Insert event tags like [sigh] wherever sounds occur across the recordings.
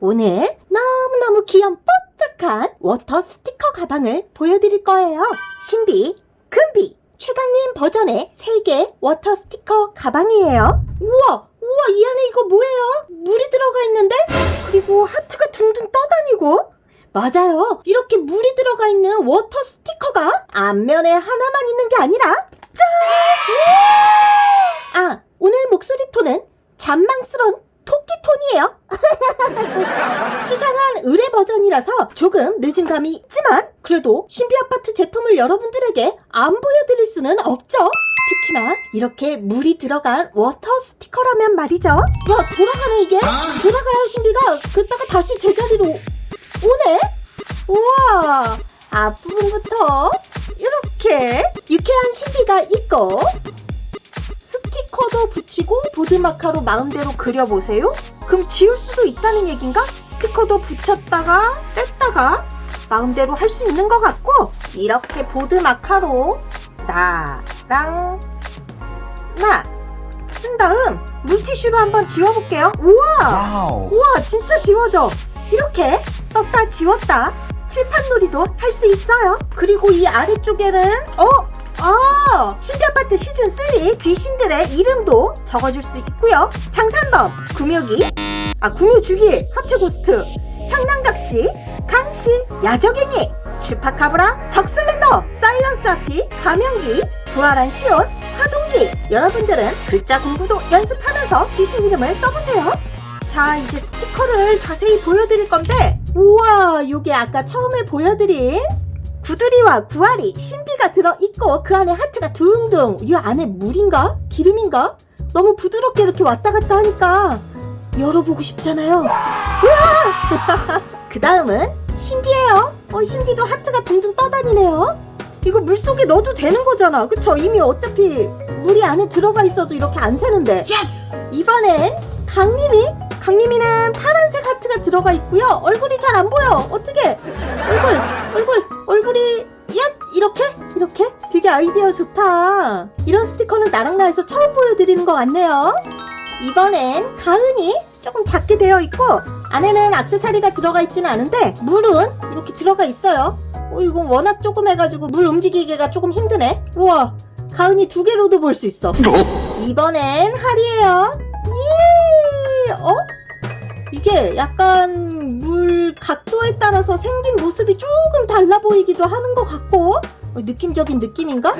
오늘 너무너무 귀염 뽀짝한 워터 스티커 가방을 보여드릴 거예요. 신비, 금비, 최강님 버전의 3개 워터 스티커 가방이에요. 우와! 우와, 이 안에 이거 뭐예요? 물이 들어가 있는데? 그리고 하트가 둥둥 떠다니고? 맞아요. 이렇게 물이 들어가 있는 워터 스티커가 앞면에 하나만 있는 게 아니라, 짠! 아, 오늘 목소리 톤은 토끼 톤이에요. [laughs] 수상한 의뢰 버전이라서 조금 늦은 감이 있지만 그래도 신비 아파트 제품을 여러분들에게 안 보여드릴 수는 없죠. 특히나 이렇게 물이 들어간 워터 스티커라면 말이죠. 야 돌아가네 이게 돌아가요 신비가 그다가 다시 제자리로 오네. 우와 앞부분부터 이렇게 유쾌한 신비가 있고 스티커도 붙이고 보드마카로 마음대로 그려보세요. 그럼 지울 수도 있다는 얘긴가? 스티커도 붙였다가 뗐다가 마음대로 할 수 있는 것 같고 이렇게 보드마카로 나랑 나 쓴 다음 물티슈로 한번 지워볼게요. 우와! 와우. 우와 진짜 지워져 이렇게 썼다 지웠다 칠판놀이도 할 수 있어요 그리고 이 아래쪽에는 어? 아 신비아파트 시즌3 귀신들의 이름도 적어줄 수 있고요. 장산범 구묘기 아 구묘주기 합체고스트 향랑각시 강시 야적행이 슈파카브라 적슬렌더 사일런스 아피 가명기 부활한 시온 화동기. 여러분들은 글자 공부도 연습하면서 귀신 이름을 써보세요. 자, 이제 스티커를 자세히 보여드릴 건데, 우와, 요게 아까 처음에 보여드린 구두리와 구아리, 신비가 들어있고, 그 안에 하트가 둥둥, 이 안에 물인가? 기름인가? 너무 부드럽게 이렇게 왔다 갔다 하니까, 열어보고 싶잖아요. 우와! [laughs] 그 다음은 신비예요. 어, 신비도 하트가 둥둥 떠다니네요. 이거 물 속에 넣어도 되는 거잖아. 그쵸? 이미 어차피 물이 안에 들어가 있어도 이렇게 안 새는데. 예스. 이번엔 강림이 강림이는 파란색 하트가 들어가 있고요. 얼굴이 잘 안 보여. 어떻게? 얼굴, 얼굴, 얼굴이 얏 이렇게 이렇게 되게 아이디어 좋다. 이런 스티커는 나랑 나에서 처음 보여드리는 것 같네요. 이번엔 가은이 조금 작게 되어 있고 안에는 악세사리가 들어가 있지는 않은데 물은 이렇게 들어가 있어요. 어, 이건 워낙 조그매가지고 물 움직이기가 조금 힘드네. 우와, 가은이 두 개로도 볼 수 있어. 이번엔 할이에요. 예! 어? 이게 약간 물 각도에 따라서 생긴 모습이 조금 달라 보이기도 하는 것 같고 어, 느낌적인 느낌인가?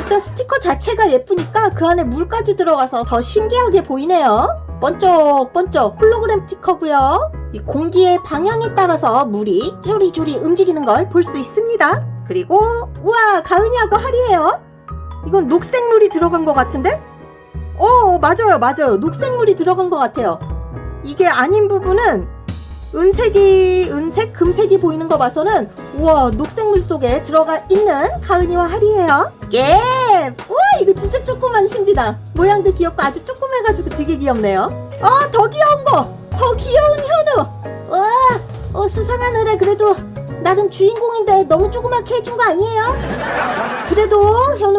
일단 스티커 자체가 예쁘니까 그 안에 물까지 들어가서 더 신기하게 보이네요. 번쩍번쩍 홀로그램 스티커고요. 이 공기의 방향에 따라서 물이 요리조리 움직이는 걸 볼 수 있습니다. 그리고 우와 가은이하고 할이에요. 이건 녹색 물이 들어간 것 같은데? 어, 맞아요, 맞아요. 녹색물이 들어간 것 같아요. 이게 아닌 부분은 은색이, 은색, 금색이 보이는 거 봐서는 우와, 녹색 물 속에 들어가 있는 가은이와 할이에요. 예! 우와, 이거 진짜 조그만 신비다. 모양도 귀엽고 아주 조그매가지고 되게 귀엽네요. 어, 더 귀여운 거! 더 귀여운 현우! 와, 어, 수상한 의뢰 그래도 나름 주인공인데 너무 조그맣게 해준 거 아니에요? 그래도 현우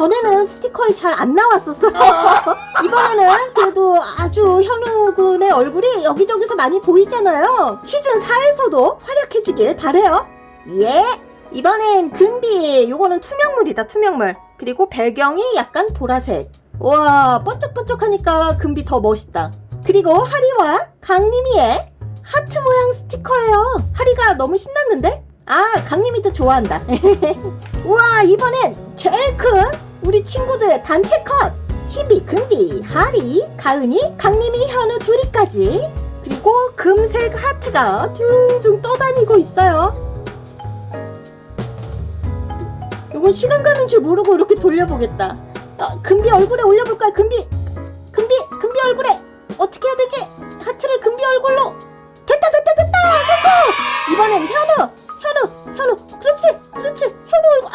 전에는 스티커에 잘 안 나왔었어. [laughs] 이번에는 그래도 아주 현우 군의 얼굴이 여기저기서 많이 보이잖아요. 시즌 4에서도 활약해주길 바래요. 예. 이번엔 금비. 요거는 투명물이다 투명물. 그리고 배경이 약간 보라색. 와 번쩍번쩍하니까 금비 더 멋있다. 그리고 하리와 강림이의 하트 모양 스티커예요. 하리가 너무 신났는데? 아, 강림이 더 좋아한다. [laughs] 우와, 이번엔 제일 큰 우리 친구들의 단체 컷! 신비, 금비, 하리, 가은이, 강림이, 현우 둘이까지. 그리고 금색 하트가 둥둥 떠다니고 있어요. 이건 시간 가는 줄 모르고 이렇게 돌려보겠다. 어, 금비 얼굴에 올려볼까요? 금비, 금비, 금비 얼굴에 어떻게 해야 되지? 하트를 금비 얼굴로 됐다 됐다 됐다 성공 이번엔 현우 현우 현우 그렇지 그렇지 현우 얼굴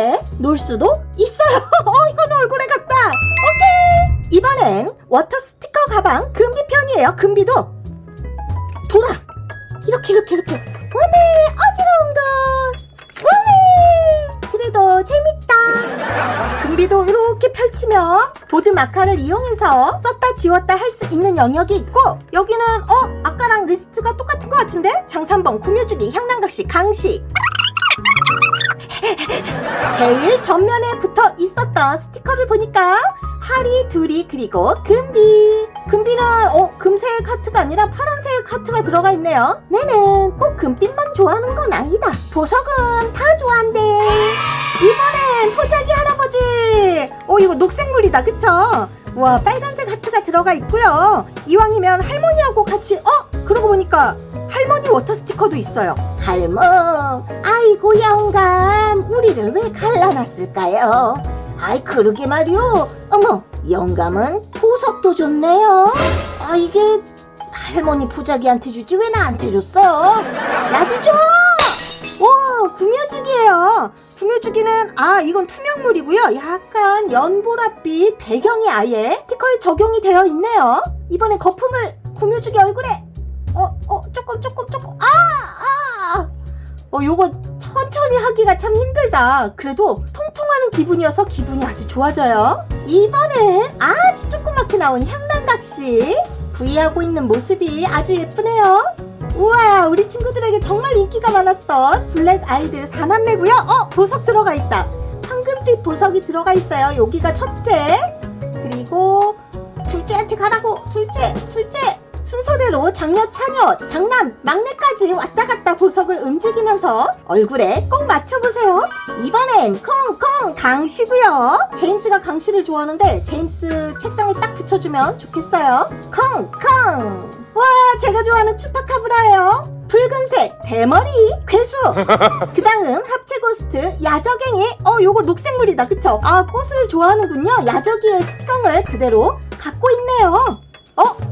이렇게 놀 수도 있어요. [laughs] 어 현우 얼굴에 갔다. 오케이. 이번엔 워터 스티커 가방 금비 편이에요 금비도. 돌아. 이렇게 이렇게 이렇게. 오메 어지러운 것 오메 그래도 재밌다. 금비도 이렇게 펼치면 보드 마카를 이용해서 썼다 지웠다 할 수 있는 영역이 있고 여기는 어 아까랑 리스트가 똑같은 것 같은데? 장산범 구묘주기 향난각시 강시 제일 전면에 붙어 있었던 스티커를 보니까 하리, 두리, 그리고 금비. 금비는 어 금색 하트가 아니라 파란색 하트가 들어가 있네요. 내는 꼭 금빛만 좋아하는 건 아니다. 보석은 다 좋아한대. 이번엔 포자기 할아버지. 어 이거 녹색물이다, 그쵸? 와 빨간색 하트가 들어가 있고요. 이왕이면 할머니하고 같이 어 그러고 보니까 할머니 워터 스티커도 있어요. 할머, 아이고 영감, 우리를 왜 갈라놨을까요? 아이 그러게 말이오. 어머, 영감은 보석도 줬네요. 아 이게 할머니 포자기한테 주지 왜 나한테 줬어? 나도 줘. 와, 구며주기예요. 구며주기는 아 이건 투명물이고요. 약간 연보랏빛 배경이 아예 스티커에 적용이 되어 있네요. 이번에 거품을 구며주기 얼굴에 어, 어, 조금, 조금, 조금, 아, 아! 어, 요거 천천히 하기가 참 힘들다. 그래도 통통하는 기분이어서 기분이 아주 좋아져요. 이번엔 아주 조그맣게 나온 향란각시. 부위하고 있는 모습이 아주 예쁘네요. 우와, 우리 친구들에게 정말 인기가 많았던 블랙 아이드 사남매고요. 어, 보석 들어가 있다. 황금빛 보석이 들어가 있어요. 여기가 첫째. 그리고 둘째한테 가라고. 둘째, 둘째. 순서대로 장녀, 차녀, 장남, 막내까지 왔다 갔다 보석을 움직이면서 얼굴에 꼭 맞춰보세요. 이번엔 콩콩 강씨고요. 제임스가 강씨를 좋아하는데 제임스 책상에 딱 붙여주면 좋겠어요. 콩콩. 와, 제가 좋아하는 추파카브라예요. 붉은색 대머리 괴수. [laughs] 그 다음 합체 고스트 야적행이. 어, 요거 녹색물이다, 그쵸? 아, 꽃을 좋아하는군요. 야적이의 습성을 그대로 갖고 있네요. 어?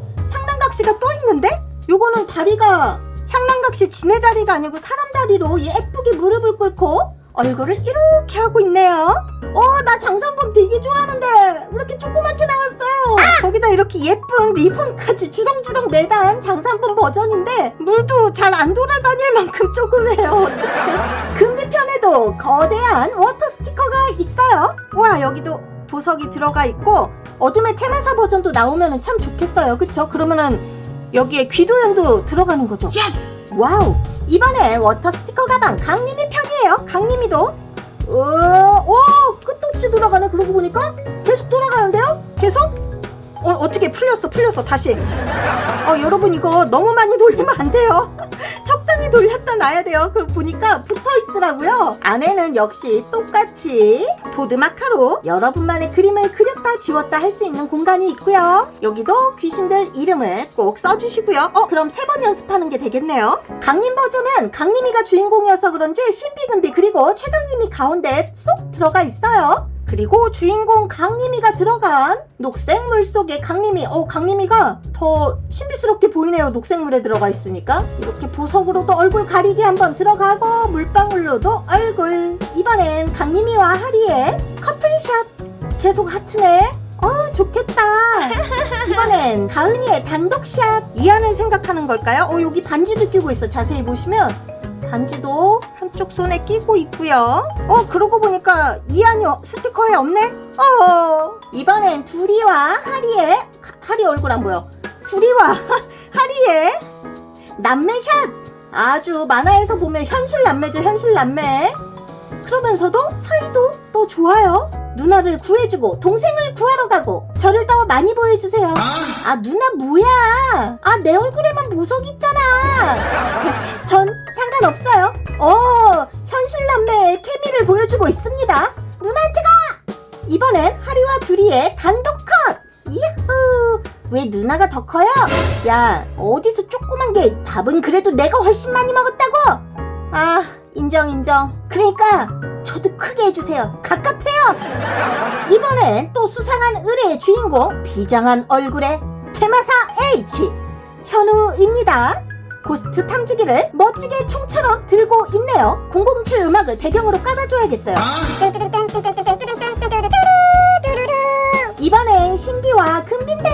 향난각시가 또 있는데? 요거는 다리가 향난각시 지네 다리가 아니고 사람 다리로 예쁘게 무릎을 꿇고 얼굴을 이렇게 하고 있네요. 어, 나 장산범 되게 좋아하는데 왜 이렇게 조그맣게 나왔어요? 거기다 이렇게 예쁜 리본까지 주렁주렁 매단 장산범 버전인데 물도 잘 안 돌아다닐 만큼 조그매요. 어떡해. 금비편에도 거대한 워터 스티커가 있어요. 와, 여기도 보석이 들어가 있고 어둠의 테마사 버전도 나오면 참 좋겠어요. 그쵸? 그러면은 여기에 귀도형도 들어가는 거죠. 예스! 와우! 이번에 워터 스티커 가방 강림이 편이에요. 강림이도. 오, 오, 끝도 없이 돌아가네. 그러고 보니까 계속 돌아가는데요? 계속? 어, 어떻게 풀렸어, 풀렸어. 다시. 어, 여러분 이거 너무 많이 돌리면 안 돼요. [laughs] 적당히 돌렸다 놔야 돼요. 그럼 보니까 붙어 있더라고요. 안에는 역시 똑같이 보드마카로 여러분만의 그림을 그렸다 지웠다 할 수 있는 공간이 있고요. 여기도 귀신들 이름을 꼭 써주시고요. 어, 그럼 세 번 연습하는 게 되겠네요. 강림 버전은 강림이가 주인공이어서 그런지 신비금비 그리고 최강림이 가운데 쏙 들어가 있어요. 그리고 주인공 강림이가 들어간 녹색 물 속에 강림이, 어, 강림이가 더 신비스럽게 보이네요. 녹색 물에 들어가 있으니까. 이렇게 보석으로도 얼굴 가리기 한번 들어가고, 물방울로도 얼굴. 이번엔 강림이와 하리의 커플샷. 계속 하트네. 어, 좋겠다. 이번엔 가은이의 단독샷. 이안을 생각하는 걸까요? 어, 여기 반지도 끼고 있어. 자세히 보시면. 반지도 한쪽 손에 끼고 있고요. 어 그러고 보니까 이한이 어- 스티커에 없네. 어 이번엔 두리와 하리의 하- 하리 얼굴 안 보여. 두리와 [laughs] 하리의 남매샷. 아주 만화에서 보면 현실 남매죠 현실 남매. 그러면서도 사이도 또 좋아요. 누나를 구해주고 동생을 구하러 가고 저를 더 많이 보여주세요. 아 누나 뭐야? 아 내 얼굴에만 보석 있잖아. [laughs] 전 상관없어요. 어, 현실 남매의 케미를 보여주고 있습니다. 누나한테 가! 이번엔 하리와 두리의 단독 컷! 이후! 왜 누나가 더 커요? 야, 어디서 조그만 게 밥은 그래도 내가 훨씬 많이 먹었다고! 아, 인정, 인정. 그러니까, 저도 크게 해주세요. 갑갑해요! 이번엔 또 수상한 의뢰의 주인공, 비장한 얼굴의 퇴마사 H! 현우입니다. 고스트 탐지기를 멋지게 총처럼 들고 있네요. 007 음악을 배경으로 깔아줘야겠어요. 이번엔 신비와 금빈데.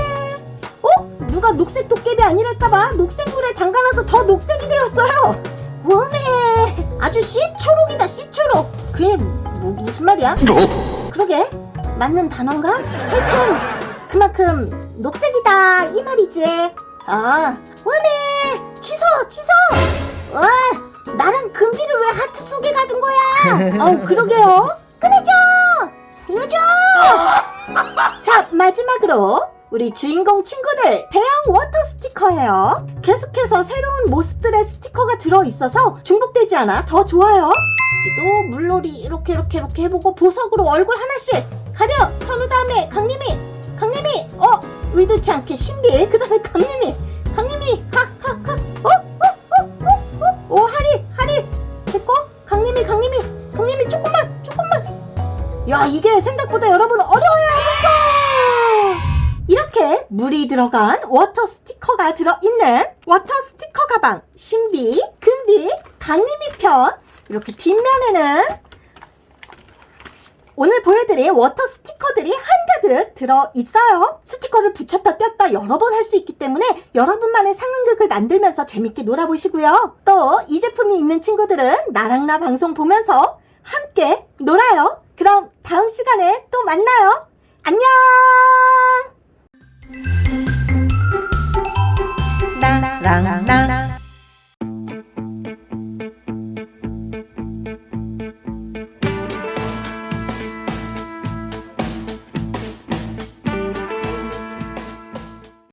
어? 누가 녹색 도깨비 아니랄까봐 녹색 물에 담가놔서 더 녹색이 되었어요. 웜해. 아주 씨초록이다 씨초록. 그게 뭐, 무슨 말이야? 그러게 맞는 단어인가? 하여튼 그만큼 녹색이다 이 말이지 아 원해 취소 취소! 와 나랑 금비를 왜 하트 속에 가둔 거야? [laughs] 어 그러게요. 끊어줘! 살려줘! 자 마지막으로 우리 주인공 친구들 대형 워터 스티커예요. 계속해서 새로운 모습들의 스티커가 들어있어서 중복되지 않아 더 좋아요. 또 물놀이 이렇게 이렇게 이렇게 해보고 보석으로 얼굴 하나씩 가려! 현우 다음에 강림이! 강림이! 어? 의도치 않게 신비 그 다음 들어간 워터 스티커가 들어있는 워터 스티커 가방 신비 금비 강림이 편 이렇게 뒷면에는 오늘 보여드릴 워터 스티커들이 한가득 들어있어요. 스티커를 붙였다 뗐다 여러 번 할 수 있기 때문에 여러분만의 상황극을 만들면서 재밌게 놀아보시고요. 또 이 제품이 있는 친구들은 나랑 나 방송 보면서 함께 놀아요. 그럼 다음 시간에 또 만나요. 안녕! 当当当。